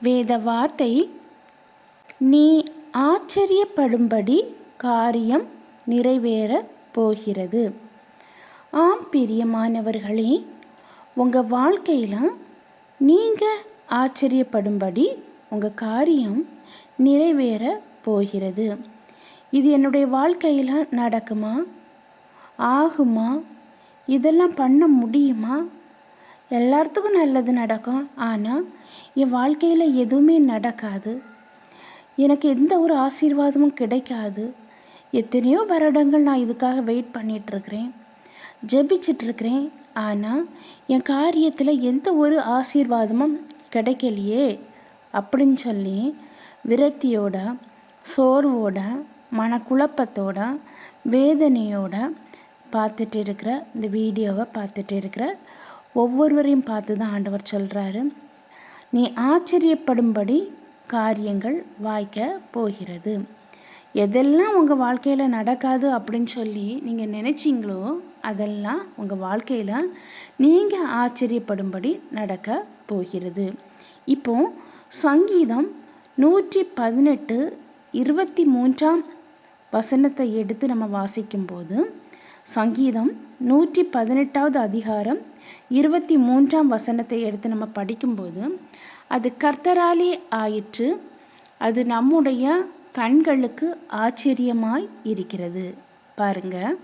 வேத வார்த்தை நீ ஆச்சரியப்படும்படி காரியம் நிறைவேற போகிறது. ஆம் பிரியமானவர்களே உங்கள் வாழ்க்கையில் நீங்கள் ஆச்சரியப்படும்படி உங்கள் காரியம் நிறைவேற போகிறது. இது என்னுடைய வாழ்க்கையில் நடக்குமா? ஆகுமா? இதெல்லாம் பண்ண முடியுமா? எல்லாத்துக்கும் நல்லது நடக்கும். ஆனால் என் வாழ்க்கையில் எதுவுமே நடக்காது. எனக்கு எந்த ஒரு ஆசீர்வாதமும் கிடைக்காது. எத்தனையோ வருடங்கள் நான் இதுக்காக வெயிட் பண்ணிகிட்ருக்கிறேன் ஜெபிச்சிட்ருக்கிறேன் ஆனால் என் காரியத்தில் எந்த ஒரு ஆசீர்வாதமும் கிடைக்கலையே. அப்படின்னு சொல்லி விரக்தியோட சோர்வோட மனக்குழப்பத்தோட வேதனையோட பார்த்துட்டு இருக்கிற இந்த வீடியோவை பார்த்துட்டு இருக்கிற ஒவ்வொருவரையும் பார்த்து தான் ஆண்டவர் சொல்கிறாரு நீ ஆச்சரியப்படும்படி காரியங்கள் வாய்க்க போகிறது. எதெல்லாம் உங்கள் வாழ்க்கையில் நடக்காது அப்படின்னு சொல்லி நீங்கள் நினச்சிங்களோ அதெல்லாம் உங்கள் வாழ்க்கையில் நீங்கள் ஆச்சரியப்படும்படி நடக்க போகிறது. இப்போ சங்கீதம் நூற்றி பதினெட்டு இருபத்தி மூன்றாம் வசனத்தை எடுத்து நம்ம வாசிக்கும்போது சங்கீதம் நூற்றி பதினெட்டாவது அதிகாரம் இருபத்தி மூன்றாம் வசனத்தை எடுத்து நம்ம படிக்கும்போது அது கர்த்தராலே ஆயிற்று அது நம்முடைய கண்களுக்கு ஆச்சரியமாய் இருக்கிறது. பாருங்க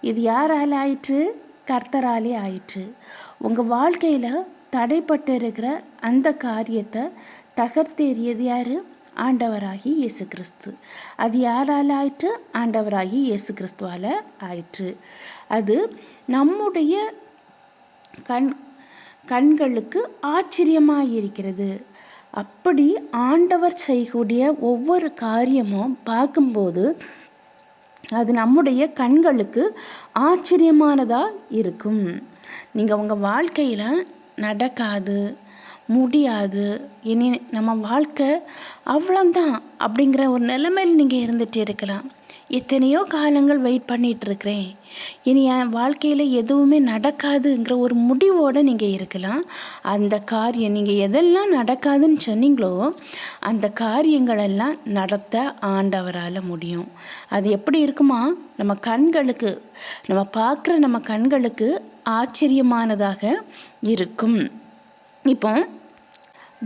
இது யாரால் ஆயிற்று? கர்த்தராலே ஆயிற்று. உங்கள் வாழ்க்கையில் தடைப்பட்டு இருக்கிற அந்த காரியத்தை தகர்த்தேறியது யார்? ஆண்டவராகி இயேசு கிறிஸ்து அது யாரால் ஆயிற்று ஆண்டவராகி இயேசு கிறிஸ்துவால் ஆயிற்று. அது நம்முடைய கண் கண்களுக்கு ஆச்சரியமாக இருக்கிறது அப்படி ஆண்டவர் செய்யக்கூடிய ஒவ்வொரு காரியமும் பார்க்கும்போது அது நம்முடைய கண்களுக்கு ஆச்சரியமானதாக இருக்கும். நீங்கள் உங்கள் வாழ்க்கையில் நடக்காது. முடியாது. இனி நம்ம வாழ்க்கை அவ்வளோந்தான் அப்படிங்கிற ஒரு நிலைமையில் நீங்கள் இருந்துகிட்டு இருக்கலாம். எத்தனையோ காலங்கள் வெயிட் பண்ணிகிட்டு இருக்கிறேன். இனி என் வாழ்க்கையில் எதுவுமே நடக்காதுங்கிற ஒரு முடிவோடு நீங்கள் இருக்கலாம். அந்த காரியம் நீங்கள் எதெல்லாம் நடக்காதுன்னு சொன்னீங்களோ அந்த காரியங்களெல்லாம் நடத்த ஆண்டவரால் முடியும். அது எப்படி இருக்குமா? நம்ம கண்களுக்கு நம்ம பார்க்குற நம்ம கண்களுக்கு ஆச்சரியமானதாக இருக்கும். இப்போ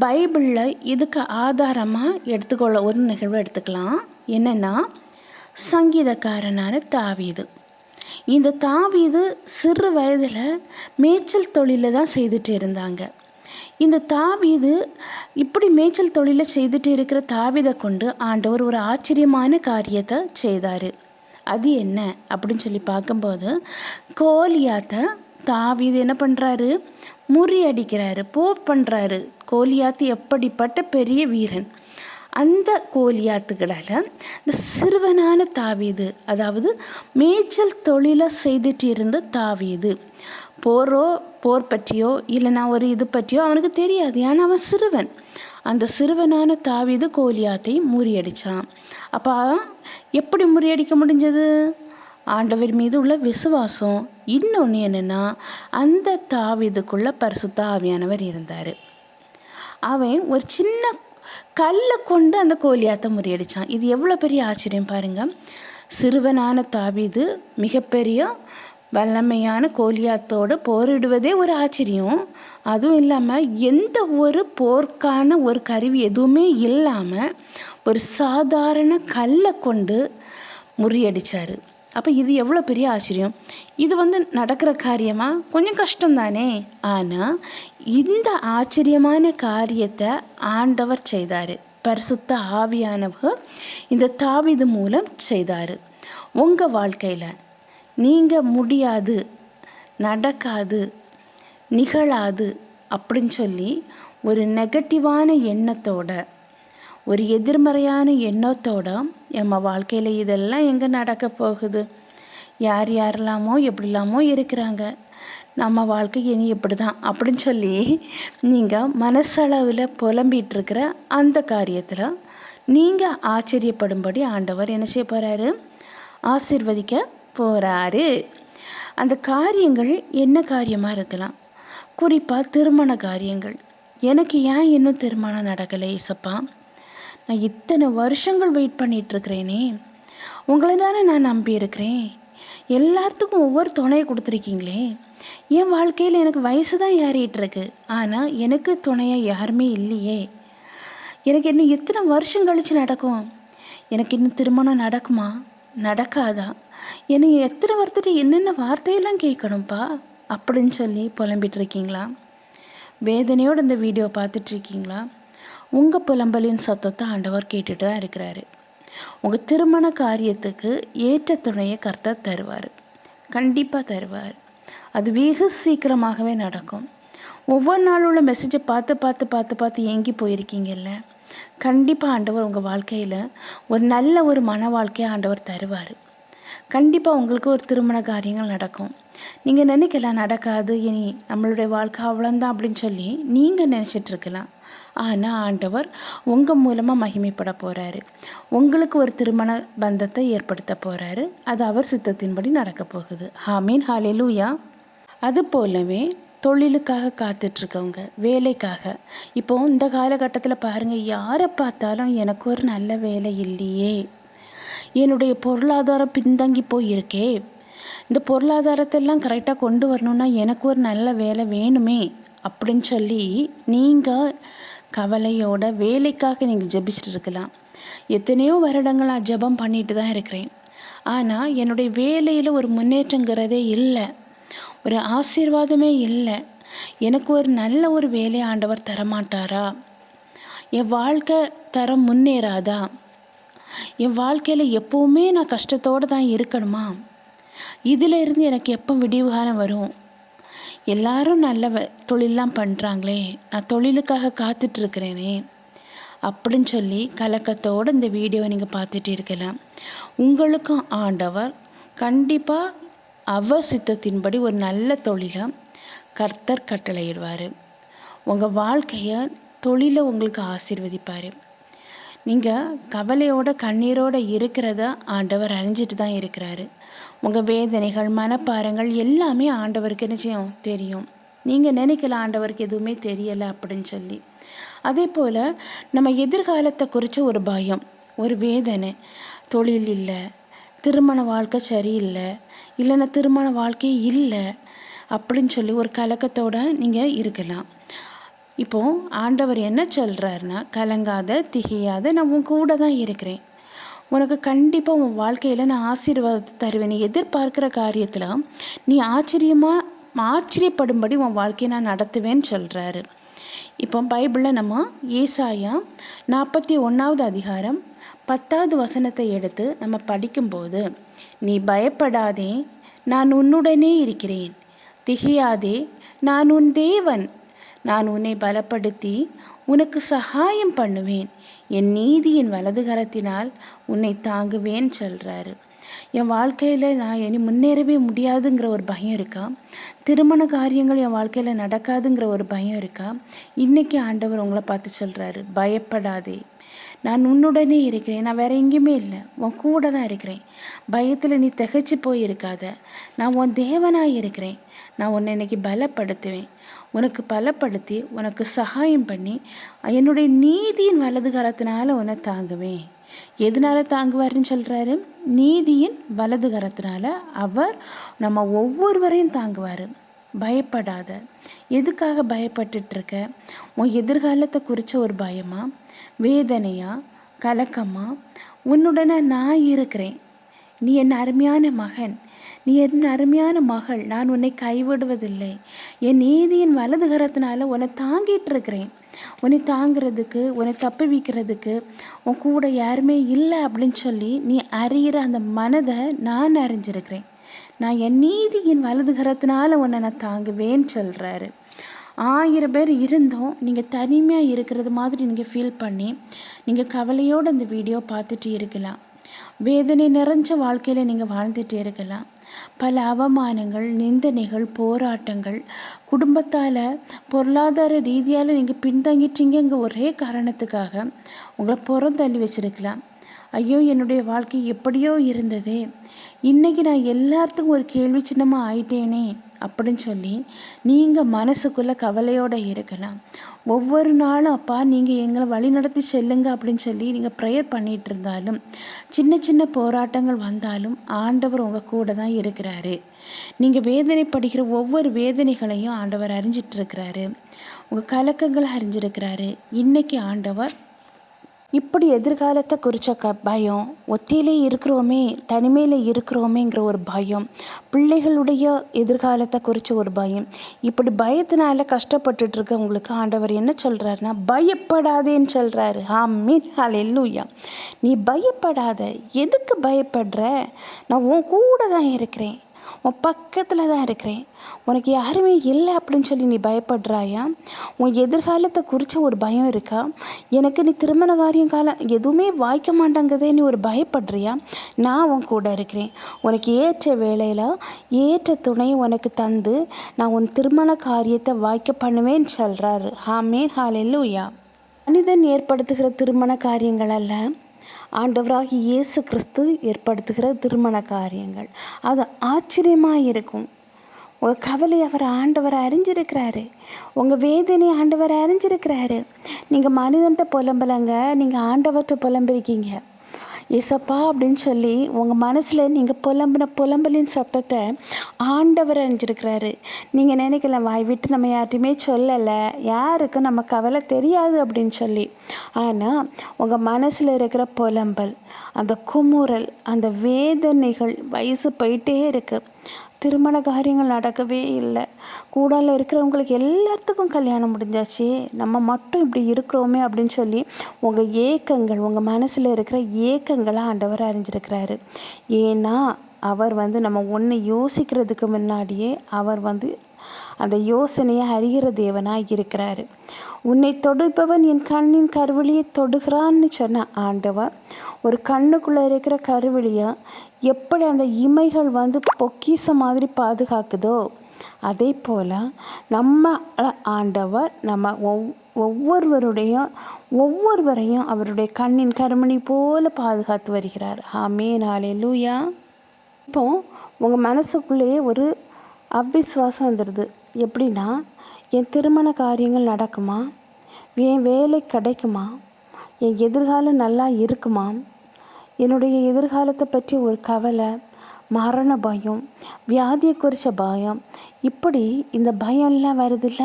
பைபிளில் இதுக்கு ஆதாரமாக எடுத்துக்கொள்ள ஒரு நிகழ்வு எடுத்துக்கலாம். என்னென்னா சங்கீதக்காரனான தாவீது. இந்த தாவீது சிறு வயதில் மேய்ச்சல் தொழிலை தான் செய்துட்டு இருந்தாங்க. இந்த தாவீது இப்படி மேய்ச்சல் தொழிலை செய்துட்டு இருக்கிற தாவீதை கொண்டு ஆண்டவர் ஒரு ஆச்சரியமான காரியத்தை செய்தார். அது என்ன? அப்படின்னு சொல்லி பார்க்கும்போது கோலியாத்தை தாவீது என்ன பண்ணுறாரு முறியடிக்கிறாரு போ பண்ணுறாரு கோலியாத்து எப்படிப்பட்ட பெரிய வீரன். அந்த கோலியாத்துக்களால் இந்த சிறுவனான தாவீது அதாவது மேய்ச்சல் தொழிலை செய்துட்டு இருந்த தாவீது போரோ போர் பற்றியோ இல்லைனா ஒரு இது பற்றியோ அவனுக்கு தெரியாது. ஏன்னா அவன் சிறுவன். அந்த சிறுவனான தாவீது கோலியாத்தை முறியடித்தான் அப்போ எப்படி முறியடிக்க முடிஞ்சது? ஆண்டவர் மீது உள்ள விசுவாசம் இன்னொன்று என்னென்னா அந்த தாவிதுக்குள்ள பரிசுத்த ஆவியானவர் இருந்தார். அவன் ஒரு சின்ன கல்லை கொண்டு அந்த கோலியாத்தை முறியடித்தான் இது எவ்வளோ பெரிய ஆச்சரியம் பாருங்கள் சிறுவனான தாவிது மிகப்பெரிய வல்லமையான கோலியாத்தோடு போரிடுவதே ஒரு ஆச்சரியம். அதுவும் இல்லாமல் எந்த ஒரு போர்க்கான ஒரு கருவி எதுவுமே இல்லாமல் ஒரு சாதாரண கல்லை கொண்டு முறியடித்தார் அப்போ இது எவ்வளோ பெரிய ஆச்சரியம்? இது வந்து நடக்கிற காரியமாக கொஞ்சம் கஷ்டம்தானே? ஆனால் இந்த ஆச்சரியமான காரியத்தை ஆண்டவர் செய்தார். பரிசுத்த ஆவியானவர் இந்த தாவிது மூலம் செய்தார். உங்கள் வாழ்க்கையில் நீங்கள் முடியாது நடக்காது நிகழாது அப்படின்னு சொல்லி ஒரு நெகட்டிவான எண்ணத்தோட ஒரு எதிர்மறையான எண்ணத்தோட நம்ம வாழ்க்கையில் இதெல்லாம் எங்கே நடக்க போகுது? யார் யாரெல்லாமோ எப்படிலாமோ இருக்கிறாங்க. நம்ம வாழ்க்கை இனி இப்படி தான் அப்படின்னு சொல்லி நீங்கள் மனசளவில் புலம்பிகிட்ருக்கிற அந்த காரியத்தில் நீங்கள் ஆச்சரியப்படும்படி ஆண்டவர் என்ன செய்ய போகிறாரு ஆசிர்வதிக்க போகிறாரு அந்த காரியங்கள் என்ன காரியமாக இருக்கலாம்? குறிப்பாக திருமண காரியங்கள். எனக்கு ஏன் இன்னும் திருமணம் நடக்கலை இசப்பா நான் இத்தனை வருஷங்கள் வெயிட் பண்ணிகிட்ருக்கிறேனே உங்களை தானே நான் நம்பியிருக்கிறேன். எல்லாத்துக்கும் ஒவ்வொரு துணையை கொடுத்துருக்கீங்களே. என் வாழ்க்கையில் எனக்கு வயசு தான் ஏறிட்டுருக்கு. ஆனால் எனக்கு துணையாக யாருமே இல்லையே. எனக்கு இன்னும் எத்தனை வருஷம் கழித்து நடக்கும். எனக்கு இன்னும் திருமணம் நடக்குமா? நடக்காதா? எனக்கு எத்தனை வார்த்தைட்டு என்னென்ன வார்த்தையெல்லாம் கேட்கணும்ப்பா அப்படின்னு சொல்லி புலம்பிட்டு இருக்கீங்களா வேதனையோடு இந்த வீடியோ பார்த்துட்ருக்கீங்களா உங்கள் புலம்பலின் சத்தத்தை ஆண்டவர் கேட்டுட்டு தான் இருக்கிறாரு. உங்கள் திருமண காரியத்துக்கு ஏற்ற துணையை கர்த்தர் தருவார். கண்டிப்பாக தருவார். அது வெகு சீக்கிரமாகவே நடக்கும். ஒவ்வொரு நாளும் உள்ள மெசேஜை பார்த்து பார்த்து பார்த்து பார்த்து ஏங்கி போயிருக்கீங்கல்ல? கண்டிப்பாக ஆண்டவர் உங்கள் வாழ்க்கையில் ஒரு நல்ல ஒரு மன வாழ்க்கையை ஆண்டவர் தருவார். கண்டிப்பாக உங்களுக்கு ஒரு திருமண காரியங்கள் நடக்கும். நீங்கள் நினைக்கலாம் நடக்காது இனி நம்மளுடைய வாழ்க்கை அவ்வளோந்தான் அப்படின்னு சொல்லி நீங்கள் நினச்சிட்ருக்கலாம் ஆனால் ஆண்டவர் உங்கள் மூலமாக மகிமைப்பட போகிறாரு உங்களுக்கு ஒரு திருமண பந்தத்தை ஏற்படுத்த போகிறாரு அது அவர் சித்தத்தின்படி நடக்க போகுது. ஹாமீன் ஹாலேலூயா அது போலவே தொழிலுக்காக காத்துட்ருக்கவங்க வேலைக்காக. இப்போ இந்த காலகட்டத்தில் பாருங்கள் யாரை பார்த்தாலும் எனக்கு ஒரு நல்ல வேலை இல்லையே. என்னுடைய பொருளாதாரம் பின்தங்கி போயிருக்கே. இந்த பொருளாதாரத்தெல்லாம் கரெக்டாக கொண்டு வரணுன்னா எனக்கு ஒரு நல்ல வேலை வேணுமே அப்படின்னு சொல்லி நீங்கள் கவலையோட வேலைக்காக நீங்கள் ஜெபிச்சுட்டு இருக்கலாம். எத்தனையோ வருடங்களாக ஜெபம் பண்ணிட்டு தான் இருக்கிறேன். ஆனால் என்னுடைய வேலையில் ஒரு முன்னேற்றங்கிறதே இல்லை. ஒரு ஆசீர்வாதமே இல்லை. எனக்கு ஒரு நல்ல ஒரு வேலை ஆண்டவர் தரமாட்டாரா? என் வாழ்க்கை தரம் முன்னேறாதா? என் வாழ்க்கையில் எப்போவுமே நான் கஷ்டத்தோடு தான் இருக்கணுமா? இதிலிருந்து எனக்கு எப்போ விடிவு காலம் வரும்? எல்லாரும் நல்ல தொழிலெலாம் பண்ணுறாங்களே நான் தொழிலுக்காக காத்துட்ருக்கிறேனே. அப்படின்னு சொல்லி கலக்கத்தோடு இந்த வீடியோவை நீங்கள் பார்த்துட்டு இருக்கலாம். உங்களுக்கும் ஆண்டவர் கண்டிப்பாக அவர் சித்தத்தின்படி ஒரு நல்ல தொழிலை கர்த்தர் கட்டளையிடுவார். உங்கள் வாழ்க்கையை தொழிலை உங்களுக்கு ஆசீர்வதிப்பார். நீங்கள் கவலையோட கண்ணீரோடு இருக்கிறத ஆண்டவர் அறிஞ்சிட்டு தான் இருக்கிறாரு. உங்கள் வேதனைகள் மனப்பாரங்கள் எல்லாமே ஆண்டவருக்கு நிச்சயம் தெரியும். நீங்கள் நினைக்கல ஆண்டவருக்கு எதுவுமே தெரியலை அப்படின்னு சொல்லி. அதே போல் நம்ம எதிர்காலத்தை குறித்த ஒரு பயம் ஒரு வேதனை. தொழில் இல்லை திருமண வாழ்க்கை சரியில்லை இல்லைன்னா திருமண வாழ்க்கையே இல்லை அப்படின்னு சொல்லி ஒரு கலக்கத்தோடு நீங்கள் இருக்கலாம். இப்போ ஆண்டவர் என்ன சொல்கிறாருன்னா கலங்காத திகையாத நான் உன் கூட தான் இருக்கிறேன். உனக்கு கண்டிப்பாக உன் வாழ்க்கையில் நான் ஆசீர்வாதத்தை தருவேன். நீ எதிர்பார்க்குற காரியத்தில் நீ ஆச்சரியமாக ஆச்சரியப்படும்படி உன் வாழ்க்கையை நான் நடத்துவேன்னு சொல்கிறாரு இப்போ பைபிளில் நம்ம ஏசாயா நாற்பத்தி ஒன்றாவது அதிகாரம் பத்தாவது வசனத்தை எடுத்து நம்ம படிக்கும்போது நீ பயப்படாதே நான் உன்னுடனே இருக்கிறேன். திகையாதே நான் உன் தேவன். நான் உன்னை பலப்படுத்தி உனக்கு சகாயம் பண்ணுவேன். என் நீதியின் வலது கரத்தினால் உன்னை தாங்குவேன் சொல்கிறாரு என் வாழ்க்கையில் நான் இனி முன்னேறவே முடியாதுங்கிற ஒரு பயம் இருக்கா? திருமண காரியங்கள் என் வாழ்க்கையில் நடக்காதுங்கிற ஒரு பயம் இருக்கா? இன்றைக்கி ஆண்டவர் உங்களை பார்த்து சொல்கிறாரு பயப்படாதே. நான் உன்னுடனே இருக்கிறேன். நான் வேற எங்கேயுமே இல்லை. உன் கூட தான் இருக்கிறேன். பயத்தில் நீ திகச்சு போய் இருக்காத நான் உன் தேவனாக இருக்கிறேன். நான் உன்னை இன்னைக்கு பலப்படுத்துவேன். உனக்கு பலப்படுத்தி உனக்கு சகாயம் பண்ணி என்னுடைய நீதியின் வலது கரத்தினால உன்னை தாங்குவேன். எதனால தாங்குவார்னு சொல்கிறாரு நீதியின் வலது கரத்தினால அவர் நம்ம ஒவ்வொருவரையும் தாங்குவார். பயப்படாத. எதுக்காக பயப்பட்டுட்ருக்க? உன் எதிர்காலத்தை குறித்த ஒரு பயமா? வேதனையா? கலக்கமா? உன்னுடனே நான் இருக்கிறேன். நீ என் அருமையான மகன். நீ என் அருமையான மகள். நான் உன்னை கைவிடுவதில்லை. என் நீதியின் வலதுகரத்தினால உன்னை தாங்கிட்டு இருக்கிறேன் உன்னை தாங்கிறதுக்கு உன்னை தப்பி வைக்கிறதுக்கு உன் கூட யாருமே இல்லை அப்படின்னு சொல்லி நீ அறிகிற அந்த மனதை நான் அறிஞ்சிருக்கிறேன். நான் என் நீதியின் வலது கரத்தினால உன்னை நான் தாங்குவேன்னு சொல்கிறாரு ஆயிரம் பேர் இருந்தும். நீங்கள் தனிமையாக இருக்கிறது மாதிரி நீங்கள் ஃபீல் பண்ணி நீங்கள் கவலையோடு அந்த வீடியோ பார்த்துட்டு இருக்கலாம். வேதனை நிறைஞ்ச வாழ்க்கையில் நீங்கள் வாழ்ந்துட்டு இருக்கலாம். பல அவமானங்கள் நிந்தனைகள் போராட்டங்கள் குடும்பத்தால் பொருளாதார ரீதியால் நீங்கள் பின்தங்கிட்டீங்க ஒரே காரணத்துக்காக உங்களை புறந்தள்ளி வச்சுருக்கலாம். ஐயோ என்னுடைய வாழ்க்கை எப்படியோ இருந்தது. இன்றைக்கி நான் எல்லாத்துக்கும் ஒரு கேள்வி சின்னமாக ஆயிட்டேனே அப்படின்னு சொல்லி நீங்கள் மனசுக்குள்ளே கவலையோடு இருக்கலாம். ஒவ்வொரு நாளும் அப்பா நீங்கள் எங்களை வழி நடத்தி செல்லுங்க அப்படின்னு சொல்லி நீங்கள் ப்ரேயர் பண்ணிகிட்டு இருந்தாலும் சின்ன சின்ன போராட்டங்கள் வந்தாலும் ஆண்டவர் உங்கள் கூட தான் இருக்கிறாரு. நீங்கள் வேதனைப்படுகிற ஒவ்வொரு வேதனைகளையும் ஆண்டவர் அறிஞ்சிட்ருக்கிறாரு உங்கள் கலக்கங்களை அறிஞ்சிருக்கிறாரு. இன்றைக்கி ஆண்டவர் இப்படி எதிர்காலத்தை குறித்த க பயம் ஒத்தியிலே இருக்கிறோமே தனிமையில் இருக்கிறோமேங்கிற ஒரு பயம் பிள்ளைகளுடைய எதிர்காலத்தை குறித்த ஒரு பயம். இப்படி பயத்தினால கஷ்டப்பட்டுட்டு இருக்கவங்களுக்கு ஆண்டவர் என்ன சொல்கிறாருன்னா பயப்படாதேன்னு சொல்கிறாரு ஆமீன் ஹalleluya. நீ பயப்படாத. எதுக்கு பயப்படுற? நான் உன் கூட தான் இருக்கிறேன். உன் பக்கத்தில் தான் இருக்கிறேன். உனக்கு யாருமே இல்லை அப்படின்னு சொல்லி நீ பயப்படுறாயா? உன் எதிர்காலத்தை குறித்த ஒரு பயம் இருக்கா? எனக்கு நீ திருமண காரியம் காலம் எதுவுமே வாய்க்க மாட்டேங்குதே நீ ஒரு பயப்படுறியா? நான் உன் கூட இருக்கிறேன். உனக்கு ஏற்ற வேலையில் ஏற்ற துணை உனக்கு தந்து நான் உன் திருமண காரியத்தை வாய்க்க பண்ணுவேன்னு சொல்கிறாரு ஹாமே ஹாலெல்லுயா மனிதன் ஏற்படுத்துகிற திருமண காரியங்கள் அல்ல. ஆண்டவராகி இயேசு கிறிஸ்து ஏற்படுத்துகிற திருமண காரியங்கள். அது ஆச்சரியமாக இருக்கும் உங்கள் கவலை அவர் ஆண்டவர் அறிஞ்சிருக்கிறாரு. உங்கள் வேதனை ஆண்டவர் அறிஞ்சிருக்கிறாரு. நீங்கள் மனிதன்ட்ட புலம்பலைங்க நீங்கள் ஆண்டவர்கிட்ட புலம்பிருக்கீங்க. ஏசப்பா அப்படின்னு சொல்லி உங்கள் மனசில் நீங்கள் புலம்புன புலம்பலின் சத்தத்தை ஆண்டவர் அறிஞ்சிருக்கிறாரு. நீங்கள் நினைக்கல வாய் விட்டு நம்ம யார்ட்டையுமே சொல்லலை. யாருக்கும் நம்ம கவலை தெரியாது அப்படின்னு சொல்லி. ஆனால் உங்கள் மனசில் இருக்கிற புலம்பல் அந்த குமுறல் அந்த வேதனைகள் வயசு போயிட்டே இருக்குது திருமண காரியங்கள் நடக்கவே இல்லை. கூடால இருக்கிறவங்களுக்கு எல்லாத்துக்கும் கல்யாணம் முடிஞ்சாச்சு. நம்ம மட்டும் இப்படி இருக்கிறோமே அப்படின்னு சொல்லி உங்கள் ஏக்கங்கள் உங்கள் மனசில் இருக்கிற ஏக்கங்களை ஆண்டவர் அறிஞ்சிருக்கிறாரு. ஏன்னா அவர் வந்து நம்ம ஒன்று யோசிக்கிறதுக்கு முன்னாடியே அவர் வந்து அந்த யோசனையை அறிகிற தேவனாக இருக்கிறாரு. உன்னை தொடுப்பவன் என் கண்ணின் கருவிழியை தொடுகிறான்னு சொன்ன ஆண்டவர் ஒரு கண்ணுக்குள்ளே இருக்கிற கருவிழியை எப்படி அந்த இமைகள் வந்து பொக்கிச மாதிரி பாதுகாக்குதோ அதே போல் நம்ம ஆண்டவர் நம்ம ஒவ் ஒவ்வொருவருடைய ஒவ்வொருவரையும் அவருடைய கண்ணின் கருமணி போல பாதுகாத்து வருகிறார். ஆமே நாளே லூயா இப்போ உங்கள் மனசுக்குள்ளேயே ஒரு அவ்விஸ்வாசம் வந்துடுது எப்படின்னா என் திருமண காரியங்கள் நடக்குமா? என் வேலை கிடைக்குமா? என் எதிர்காலம் நல்லா இருக்குமா? என்னுடைய எதிர்காலத்தை பற்றி ஒரு கவலை மரண பயம் வியாதியை குறித்த பயம் இப்படி இந்த பயம்லாம் வருதுல்ல?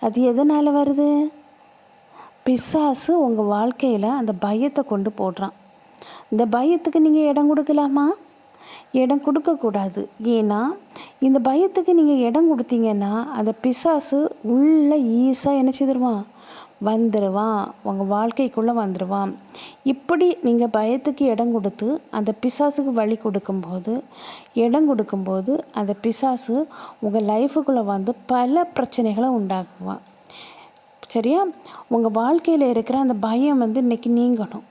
அது எதனால் வருது? பிசாசு உங்கள் வாழ்க்கையில் அந்த பயத்தை கொண்டு போடுறான். இந்த பயத்துக்கு நீங்கள் இடம் கொடுக்கலாமா? இடம் கொடுக்கக்கூடாது. ஏன்னா இந்த பயத்துக்கு நீங்கள் இடம் கொடுத்தீங்கன்னா அந்த பிசாசு உள்ளே ஈஸாக என்ன செய்திருவான்? வந்துடுவான் உங்கள் வாழ்க்கைக்குள்ளே வந்துடுவான் இப்படி நீங்கள் பயத்துக்கு இடம் கொடுத்து அந்த பிசாசுக்கு வழி கொடுக்கும்போது இடம் கொடுக்கும்போது அந்த பிசாசு உங்கள் லைஃபுக்குள்ளே வந்து பல பிரச்சனைகளை உண்டாக்குவான். சரியா? உங்கள் வாழ்க்கையில் இருக்கிற அந்த பயம் வந்து இன்றைக்கி நீங்கணும்.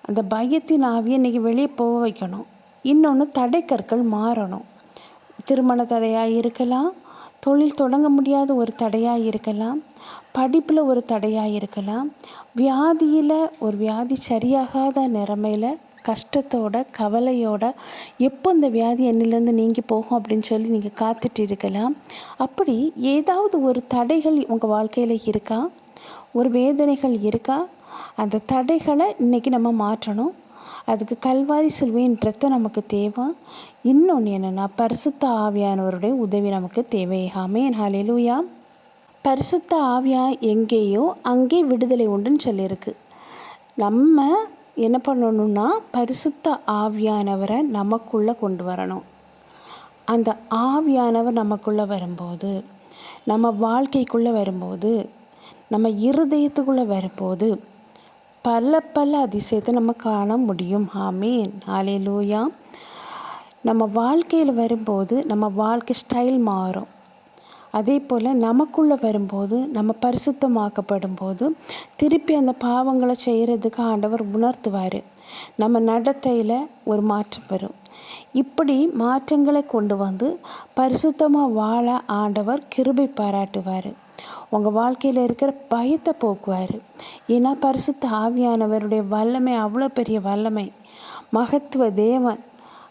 அந்த பயத்தின் ஆவியை இன்றைக்கி வெளியே போக வைக்கணும். இன்னொன்று தடைக்கற்கள் மாறணும். திருமண தடையாக இருக்கலாம் தொழில் தொடங்க முடியாத ஒரு தடையாக இருக்கலாம் படிப்பில் ஒரு தடையாக இருக்கலாம் வியாதியில் ஒரு வியாதி சரியாகாத நிலமையில் கஷ்டத்தோட கவலையோட எப்போ இந்த வியாதி என்னிலேருந்து நீங்கி போகும் அப்படின்னு சொல்லி நீங்கள் காத்துட்டு இருக்கலாம். அப்படி ஏதாவது ஒரு தடைகள் உங்கள் வாழ்க்கையில் இருக்கா? ஒரு வேதனைகள் இருக்கா? அந்த தடைகளை இன்றைக்கி நம்ம மாற்றணும். அதுக்கு கல்வாரி சிலுவைன்றத நமக்கு தேவை. இன்னொன்று என்னென்னா பரிசுத்த ஆவியானவருடைய உதவி நமக்கு தேவை. ஆமேன். ஹalleluya. பரிசுத்த ஆவியா எங்கேயோ அங்கே விடுதலை உண்டுன்னு சொல்லியிருக்கு. நம்ம என்ன பண்ணணும்னா பரிசுத்த ஆவியானவரை நமக்குள்ளே கொண்டு வரணும். அந்த ஆவியானவர் நமக்குள்ளே வரும்போது நம்ம வாழ்க்கைக்குள்ளே வரும்போது நம்ம இருதயத்துக்குள்ளே வரும்போது பல பல அதிசயத்தை நம்ம காண முடியும். ஆமீன். ஆலேலூயா நம்ம வாழ்க்கையில் வரும்போது நம்ம வாழ்க்கை ஸ்டைல் மாறும். அதே போல் நமக்குள்ளே வரும்போது நம்ம பரிசுத்தமாக்கப்படும் போது திருப்பி அந்த பாவங்களை செய்கிறதுக்கு ஆண்டவர் உணர்த்துவார். நம்ம நடத்தையில் ஒரு மாற்றம் வரும். இப்படி மாற்றங்களை கொண்டு வந்து பரிசுத்தமாக வாழ ஆண்டவர் கிருபை பாராட்டுவார். உங்கள் வாழ்க்கையில் இருக்கிற பயத்தை போக்குவார். ஏன்னா பரிசுத்த ஆவியானவருடைய வல்லமை அவ்வளோ பெரிய வல்லமை. மகத்துவ தேவன்.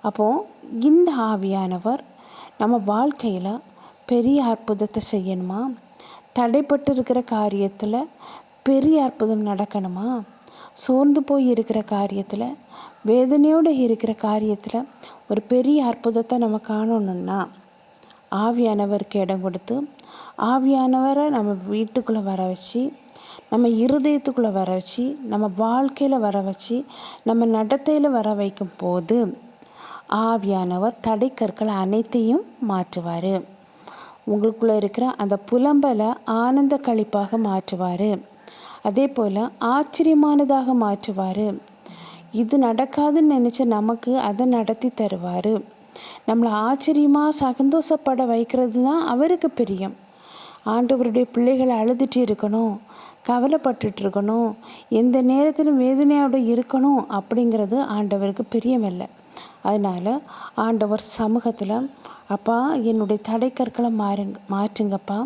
அப்போது இந்த ஆவியானவர் நம்ம வாழ்க்கையில் பெரிய அற்புதத்தை செய்யணுமா? தடைப்பட்டு இருக்கிற காரியத்தில் பெரிய அற்புதம் நடக்கணுமா? சோர்ந்து போய் இருக்கிற காரியத்தில் வேதனையோடு இருக்கிற காரியத்தில் ஒரு பெரிய அற்புதத்தை நம்ம காணணுன்னா ஆவியானவருக்கு இடம் கொடுத்து ஆவியானவரை நம்ம வீட்டுக்குள்ளே வர வச்சு நம்ம இருதயத்துக்குள்ளே வர வச்சு நம்ம வாழ்க்கையில் வர வச்சு நம்ம நடத்தையில் வர வைக்கும் போது ஆவியானவர் தடைக்கற்கள் அனைத்தையும் மாற்றுவார். உங்களுக்குள்ளே இருக்கிற அந்த புலம்பலை ஆனந்த கழிப்பாக மாற்றுவார். அதே போல் ஆச்சரியமானதாக மாற்றுவார். இது நடக்காதுன்னு நினச்ச நமக்கு அதை நடத்தி தருவார். நம்மளை ஆச்சரியமாக சந்தோஷப்பட வைக்கிறது தான் அவருக்கு பிரியம். ஆண்டவருடைய பிள்ளைகளை அழுதுட்டு இருக்கணும் கவலைப்பட்டுட்டு இருக்கணும் எந்த நேரத்திலும் வேதனையோடு இருக்கணும் அப்படிங்கிறது ஆண்டவருக்கு பிரியமில்லை. அதனால் ஆண்டவர் சமூகத்தில் அப்பா என்னுடைய தடைக்கற்களை மாறுங்க மாற்றுங்கப்பா.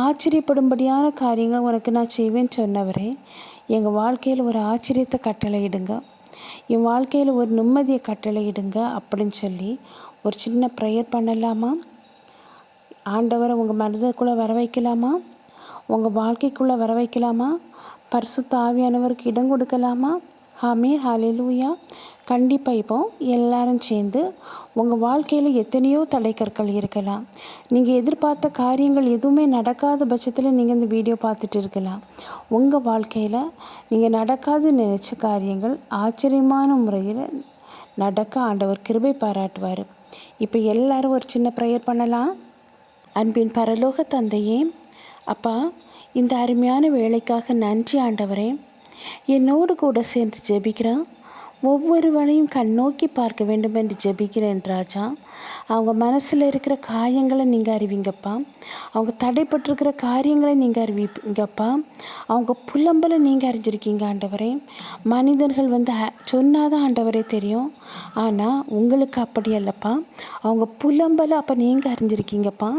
ஆச்சரியப்படும்படியான காரியங்கள் உனக்கு நான் செய்வேன்னு சொன்னவரே எங்கள் வாழ்க்கையில் ஒரு ஆச்சரியத்தை கட்டளையிடுங்க. என் வாழ்க்கையில் ஒரு நிம்மதியை கட்டளையிடுங்க அப்படின்னு சொல்லி ஒரு சின்ன ப்ரேயர் பண்ணலாமா? ஆண்டவரை உங்கள் மனதுக்குள்ளே வர வைக்கலாமா? உங்கள் வாழ்க்கைக்குள்ளே வர வைக்கலாமா? பரிசு தாவியானவருக்கு இடம் கொடுக்கலாமா? ஹாமீர் ஹாலிலூயா கண்டிப்பாக இப்போ எல்லாரும் சேர்ந்து உங்கள் வாழ்க்கையில் எத்தனையோ தடைக்கற்கள் இருக்கலாம். நீங்கள் எதிர்பார்த்த காரியங்கள் எதுவுமே நடக்காத பட்சத்தில் நீங்கள் இந்த வீடியோ பார்த்துட்டு இருக்கலாம். உங்கள் வாழ்க்கையில் நீங்கள் நடக்காதுன்னு நினச்ச காரியங்கள் ஆச்சரியமான முறையில் நடக்க ஆண்டவர் கிருபை பாராட்டுவார். இப்போ எல்லாரும் ஒரு சின்ன ப்ரேயர் பண்ணலாம். அன்பின் பரலோக தந்தையே அப்பா இந்த அருமையான வேலைக்காக நன்றி ஆண்டவரே. என்னோடு கூட சேர்ந்து ஜெபிக்கிறான் ஒவ்வொருவரையும் கண்ணோக்கி பார்க்க வேண்டும் என்று ஜெபிக்கிறேன் ராஜா. அவங்க மனசில் இருக்கிற காயங்களை நீங்கள் அறிவிங்கப்பா. அவங்க தடைப்பட்டிருக்கிற காரியங்களை நீங்கள் அறிவிப்பீங்கப்பா அவங்க புலம்பலை நீங்கள் அறிஞ்சிருக்கீங்க ஆண்டவரே. மனிதர்கள் வந்து சொன்னாதான் ஆண்டவரே தெரியும். ஆனால் உங்களுக்கு அப்படி அல்லப்பா. அவங்க புலம்பலை அப்போ நீங்கள் அறிஞ்சிருக்கீங்கப்பா.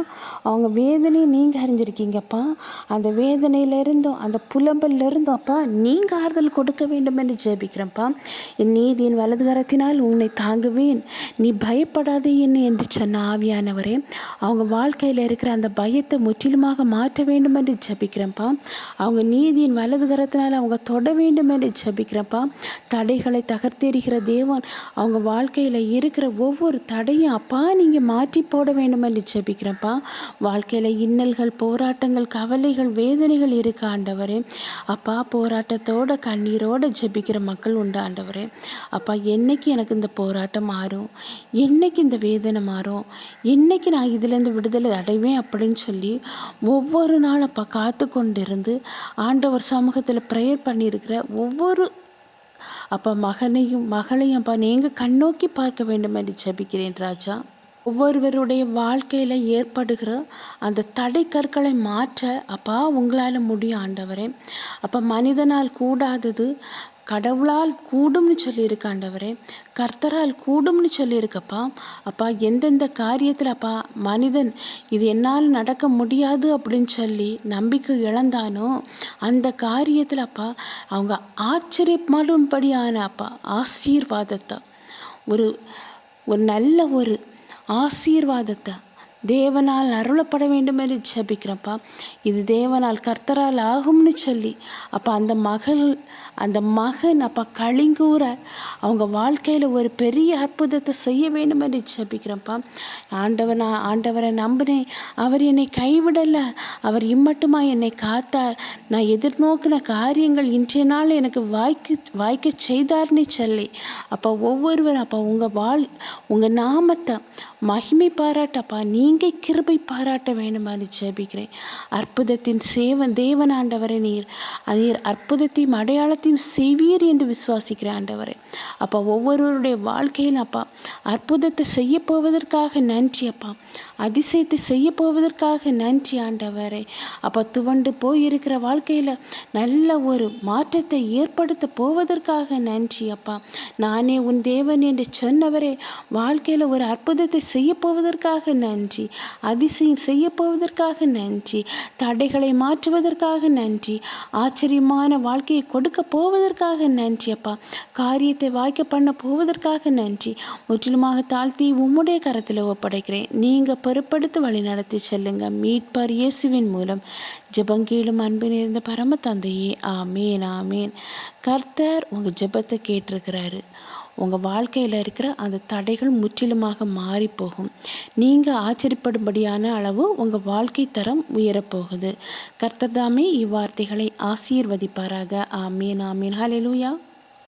அவங்க வேதனையை நீங்கள் அறிஞ்சிருக்கீங்கப்பா. அந்த வேதனையிலிருந்தும் அந்த புலம்பல்லிருந்தும் அப்பா நீங்கள் ஆறுதல் கொடுக்க வேண்டும் என்று ஜெபிக்கிறேன்ப்பா. என் நீதியின் வலது கரத்தினால் உன்னை தாங்குவேன். நீ பயப்படாதே என்ன என்று சொன்ன ஆவியானவரே அவங்க வாழ்க்கையில் இருக்கிற அந்த பயத்தை முற்றிலுமாக மாற்ற வேண்டும் என்று ஜபிக்கிறப்பா அவங்க நீதியின் வலது கரத்தினால் அவங்க தொட வேண்டும் என்று ஜபிக்கிறப்பா தடைகளை தகர்த்தெறிகிற தேவன் அவங்க வாழ்க்கையில் இருக்கிற ஒவ்வொரு தடையும் அப்பா நீங்கள் மாற்றி போட வேண்டும் என்று ஜபிக்கிறப்பா வாழ்க்கையில் இன்னல்கள் போராட்டங்கள் கவலைகள் வேதனைகள் இருக்கு ஆண்டவரே. அப்பா போராட்டத்தோட கண்ணீரோடு ஜபிக்கிற மக்கள் உண்டு ஆண்டவரே. அப்பா என்னைக்கு எனக்கு இந்த போராட்டம் மாறும்? என்னைக்கு இந்த வேதனை மாறும். என்னைக்கு நான் இதுலேருந்து விடுதலை அடைவேன்? அப்படின்னு சொல்லி ஒவ்வொரு நாளும் அப்பா காத்து கொண்டிருந்து ஆண்டவர் சமூகத்தில் ப்ரேயர் பண்ணியிருக்கிற ஒவ்வொரு அப்பா மகனையும் மகளையும் அப்பா நீங்கள் கண்ணோக்கி பார்க்க வேண்டும் என்று ஜபிக்கிறேன் ராஜா. ஒவ்வொருவருடைய வாழ்க்கையில் ஏற்படுகிற அந்த தடை கற்களை மாற்ற அப்பா உங்களால் முடியும் ஆண்டவரே. அப்போ மனிதனால் கூடாதது கடவுளால் கூடும்னு சொல்லியிருக்கு ஆண்டவரே கர்த்தரால் கூடும்னு சொல்லியிருக்கப்பா. அப்பா எந்தெந்த காரியத்தில் அப்பா மனிதன் இது என்னால் நடக்க முடியாது அப்படின்னு சொல்லி நம்பிக்கை இழந்தானோ அந்த காரியத்தில் அப்பா அவங்க ஆச்சரியப்படும்படியான அப்பா ஆசீர்வாதத்தை. ஒரு ஒரு நல்ல ஒரு ஆசீர்வாதத்தை. தேவனால் அருளப்பட வேண்டும் என்று ஜபிக்கிறப்பா. இது தேவனால் கர்த்தரால் ஆகும்னு சொல்லி. அப்போ அந்த மகள் அந்த மகன் அப்போ கழிங்கூற அவங்க வாழ்க்கையில் ஒரு பெரிய அற்புதத்தை செய்ய வேண்டும் என்று ஜபிக்கிறப்பா. ஆண்டவனா ஆண்டவரை நம்பினேன். அவர் என்னை கைவிடலை. அவர் இம்மட்டுமா என்னை காத்தார். நான் எதிர்நோக்கின காரியங்கள் இன்றைய நாள் எனக்கு வாய்க்கு வாய்க்க செய்தார்னு சொல்லி. அப்போ ஒவ்வொருவரும் அப்போ உங்கள் வாழ் உங்கள் நாமத்தை மகிமை பாராட்டப்பா. நீ நீங்கள் கிருபை பாராட்ட வேண்டுமாறு ஜெபிக்கிறேன். அற்புதத்தின் சேவன் தேவன் ஆண்டவரே நீர். நீர் அற்புதத்தையும் அடையாளத்தையும் செய்வீர் என்று விசுவாசிக்கிற ஆண்டவரை. அப்பா ஒவ்வொருவருடைய வாழ்க்கையில் அப்பா அற்புதத்தை செய்ய போவதற்காக நன்றி அப்பா. அதிசயத்தை செய்ய போவதற்காக நன்றி ஆண்டவரை. அப்பா துவண்டு போயிருக்கிற வாழ்க்கையில் நல்ல ஒரு மாற்றத்தை ஏற்படுத்த போவதற்காக நன்றி அப்பா. நானே உன் தேவன் என்று சொன்னவரே வாழ்க்கையில் ஒரு அற்புதத்தை செய்ய போவதற்காக நன்றி. அதிசயம் செய்யப்போவதற்காக நன்றி. தடைகளை மாற்றுவதற்காக நன்றி. ஆச்சரியமான வாழ்க்கையை கொடுக்க போவதற்காக நன்றி அப்பா. காரியத்தை வாய்க்க பண்ண போவதற்காக நன்றி. முற்றிலுமாக தாழ்த்தி உம்முடைய கரத்தில் ஒப்படைக்கிறேன். நீங்கள் பொறுப்படுத்தி வழி நடத்தி செல்லுங்க. மீட்பார் இயேசுவின் மூலம். ஜெபங்கீழும் அன்பு நேர்ந்த பரம தந்தையே. ஆமேன் ஆமேன். கர்த்தர் உங்கள் ஜெபத்தை கேட்டிருக்கிறாரு. உங்கள் வாழ்க்கையில் இருக்கிற அந்த தடைகள் முற்றிலுமாக மாறி போகும். நீங்கள் ஆச்சரியப்படும்படியான அளவு உங்கள் வாழ்க்கை தரம் உயரப்போகுது கர்த்தர் தாமே இவ்வார்த்தைகளை ஆசீர்வதிப்பாராக. ஆமீன் ஆமீன். ஹalleluya